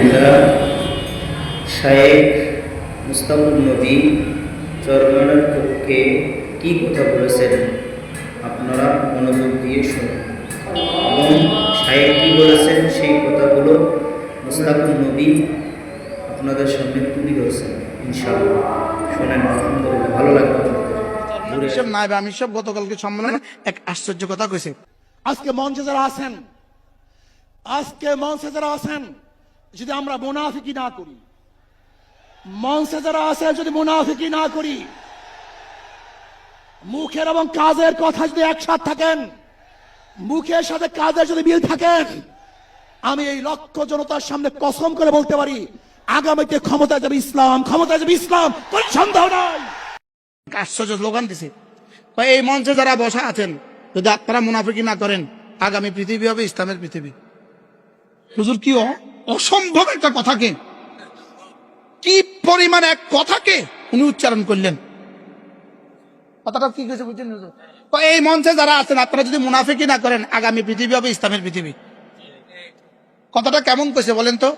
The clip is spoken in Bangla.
আলহামদুলিল্লাহ শায়েখ মুস্তাফুর নবী চরমানের পক্ষে কি কথা বলেছেন? আপনারা মনোযোগ দিয়ে শুনুন। এবং শায়েখ কি বলেছেন সেই কথাগুলো মুস্তাফুর নবী আপনাদের সামনে তুলে ধরছেন ইনশাআল্লাহ। শোনেন আলহামদুলিল্লাহ ভালো লাগবে হিসেব নাইবে আমি সব গতকালকে সম্মেলনে এক আশ্চর্য কথা কইছে। আজকে মঞ্চে যারা আছেন আজকে মঞ্চে যারা আছেন যদি আমরা মোনাফিকি না করি, মঞ্চে যারা আছে, যদি মুনাফিকি না করি, মুখের এবং কাজের কথা যদি একসাথ থাকেন, মুখের সাথে কাজের যদি মিল থাকেন, আমি এই লক্ষ জনতার সামনে কসম করে বলতে পারি, আগামীতে ক্ষমতায় যাবে ইসলাম, ক্ষমতায় যাবে ইসলাম, কোন সন্দেহ নাই। আশ্চর্য স্লোগান দিছে। এই মঞ্চে যারা বসা আছেন, যদি আপনারা মুনাফিকি না করেন, আগামী পৃথিবী হবে ইসলামের পৃথিবী। হুজুর, কি অ- অসম্ভব একটা কথাকে। কি পরিমাণ এক কথাকে উনি উচ্চারণ করলেন। কথাটা কি কইছে বুঝছেন? এই মঞ্চে যারা আছেন, আপনারা যদি মুনাফিকি না করেন, আগামী পৃথিবী হবে ইসলামের পৃথিবী। কথাটা কেমন কইছে বলেন তো?